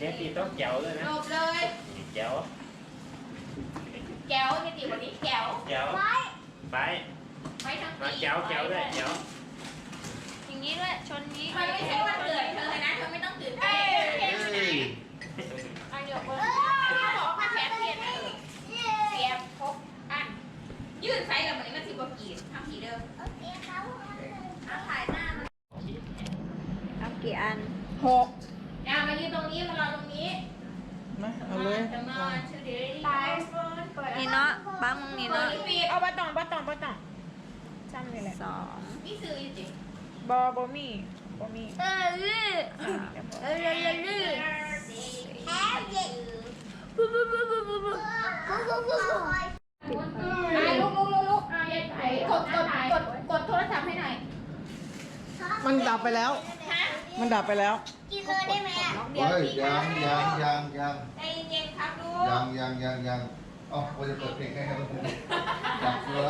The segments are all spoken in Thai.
ตีต้องแจ๋วด้วยนะจบเลยแจ๋วแก้วนี่ติวันนี้แก้วแจ๋วไปไปทั้งปีมาแจ๋วแจ๋วด้วยแจ๋วอย่างนี้ด้วยชนนี้มันไม่ใช่วันเกิดเธอนะเธอไม่ต้องตื่นเต้นเฮ้ยอันเดียวกันเขาบอกว่าแชร์เพียนนะเสียบครบอันยื่นไซส์กับมันมันสิบกว่ากี่ทำกี่เดิมเอาถ่ายหน้ามันเอากี่อันหกอะมา ยืนตรงนี้มารอตรงนี้มาเอาเลยจะมาชื่อเดลี่ตายนี่เนาะบ้างนี่เปิเนาะดปิดเอาบะตองบะตองบะตองจำเลยแหละสองนี่ซื้อจริงบอบอมี่บอมี่เออลือเออลือลือลือปุ๊บปุ๊บปุ๊บปุ๊บปุ๊บปุ๊บอะลุกลุกลุกลุกอะยายไถ่กดกดกดกดโทรศัพท์ให้หน่อยมันดับไปแล้วฮะมันดับไปแล้ว กินเลยได้ไหมอะเดี๋ ยวเฮ้ยพี่ยังยังยังยังใจเย็นๆครับลูยักงยังยังยังเอ๋อว่าจะเปิดเพลงให้ครับผมดับเฟือ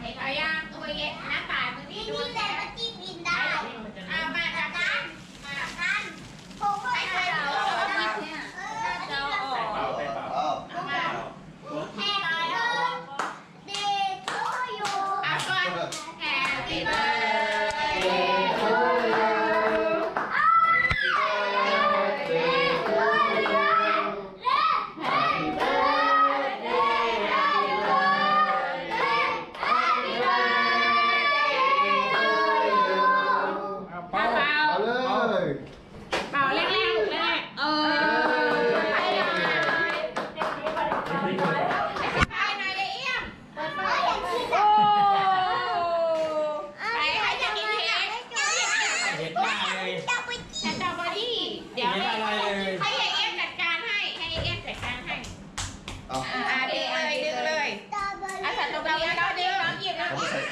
เห็นเอายังตัวเย็นหน้าตามึงนี่ดูแลมาจิ้มกินได้อะมาจากกันมากันใครใครเอาจะเอาอใส่อกเป่าใส่เป่าอ้าวใส่เป่าอะก่อน Happy birthday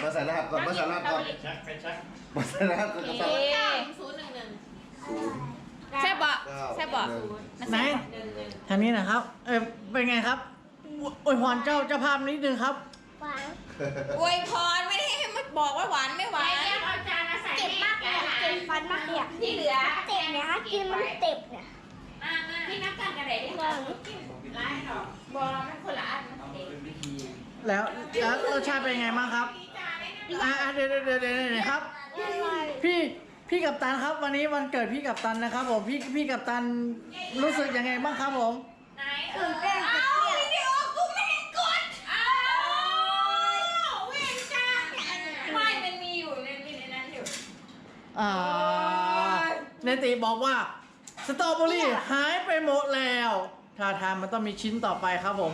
มาใส่มาใส่รหัสก่อนมาใส่รหัสก่อนชักไปชักมาใส่รหัสก่อนจะใส่ศูนย์หนึ่งหนึ่งศูนย์แซ่บบ่เก้าแซ่บบ่หนึ่งไหนหนึ่งหนึ่งทางนี้นะครับ เออเป็นไงครับอวยอวยพรเจ้าเจ้าภาพนิดนึงครับอวยพรไม่ได้ให้มันบอกว่าหวานไม่หไปวานเอ็มเอาจานมาใส่เจ็บมากเลยอะเจ็บฟันมากเลยอะที่เหลือเจ็บเนี่ยค่ะกินมันเจ็บเนี่ยมามาพี่นับกันกันไหนดิร้ายหรอกบอมันคนละอันมันเด็กแล้วแล้วรสชาติเป็นไงบ้างครับ อ่าเดี๋ยวเดี๋ยวเดี๋ยวเดี๋ยวเดี๋ยวครับ พี่พี่กัปตันครับ วันนี้วันเกิดพี่กัปตันนะครับผมพี่พี่กัปตันรู้สึกยังไงบ้างครับผมไหนตื่นเต้นอ้าววิดีโอกูไม่เห็นกดอ้าวเวนจังไม่มันมีอยู่ในในนั้นอยู่อ่าเนติบอกว่าสตรอเบอรี่หายไปหมดแล้วท่าทางมันต้องมีชิ้นต่อไปครับผม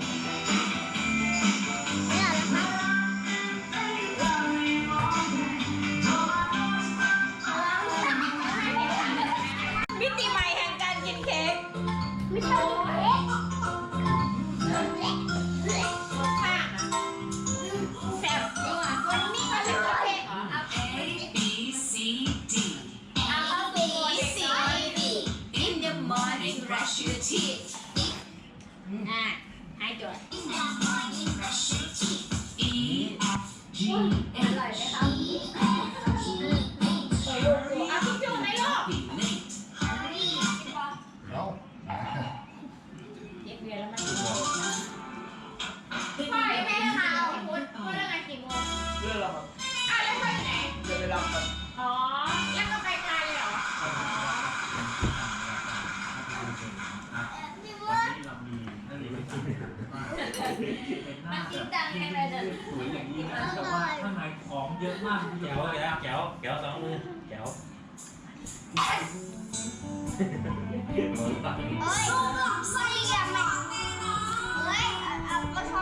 Sure. เกลียดในหน้าแบบสวยอย่างนี้นะถ้างในของเยอะมากแกวแกวแกวแกวแก็